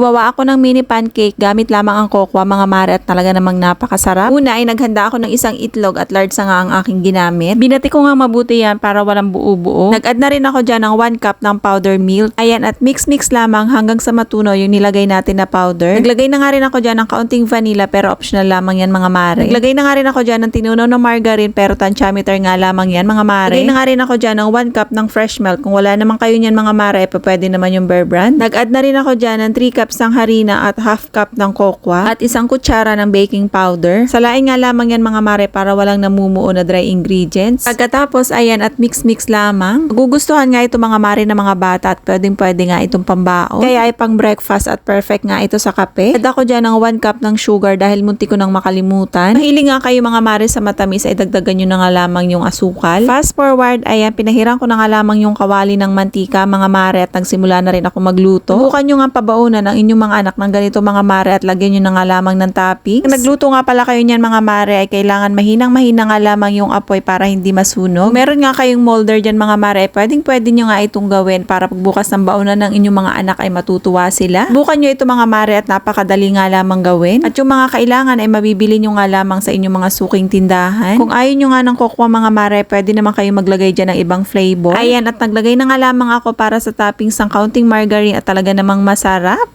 Gumawa ako ng mini pancake gamit lamang ang kokwa mga mare at talaga namang napakasarap. Una ay naghanda ako ng isang itlog at large nga ang aking ginamit. Binati ko nga mabuti yan para walang buo-buo. Nag-add na rin ako dyan ng 1 cup ng powder milk. Ayan at mix-mix lamang hanggang sa matunaw yung nilagay natin na powder. Naglagay na nga rin ako dyan ng kaunting vanilla pero optional lamang yan mga mare. Naglagay na nga rin ako dyan ng tinunaw na margarine pero tantiameter nga lamang yan mga mare. Naglagay na nga rin ako dyan ng 1 cup ng fresh milk. Kung wala naman kayo niyan mga mare, pa pwede naman yung Bear Brand. Nag-add na rin ako dyan ng 3 cups ng harina at half cup ng kokwa at isang kutsara ng baking powder. Salain nga lamang yan mga mare para walang namumuo na dry ingredients. Pagkatapos ayan at mix-mix lamang. Gugustuhan nga ito mga mare ng mga bata at pwedeng pwede nga itong pambaon. Kaya ay pang breakfast at perfect nga ito sa kape. Add ako dyan ng 1 cup ng sugar dahil munti ko nang makalimutan. Mahilig nga kayo mga mare sa matamis ay dagdagan nyo na nga lamang yung asukal. Fast forward, ayan, pinahiran ko na nga lamang yung kawali ng mantika mga mare at nagsimula na rin ako magluto. Subukan nyo nga pabaunan ang inyong mga anak ng ganito mga mare at lagyan nyo na nga lamang ng toppings. Nagluto nga pala kayo niyan mga mare ay kailangan mahinang-mahina nga lamang yung apoy para hindi masunog. Kung meron nga kayong molder dyan mga mare, pwedeng pwede nyo nga itong gawin para pagbukas ng baunan ng inyong mga anak ay matutuwa sila. Bukan nyo ito mga mare at napakadali nga lamang gawin. At yung mga kailangan ay mabibili nyo nga lamang sa inyong mga suking tindahan. Kung ayaw nyo nga ng kokwa mga mare, pwede naman kayo maglagay dyan ng ibang flavor. Ayan, at naglagay na nga lamang ako para sa toppings ng counting margarine at talaga namang masarap.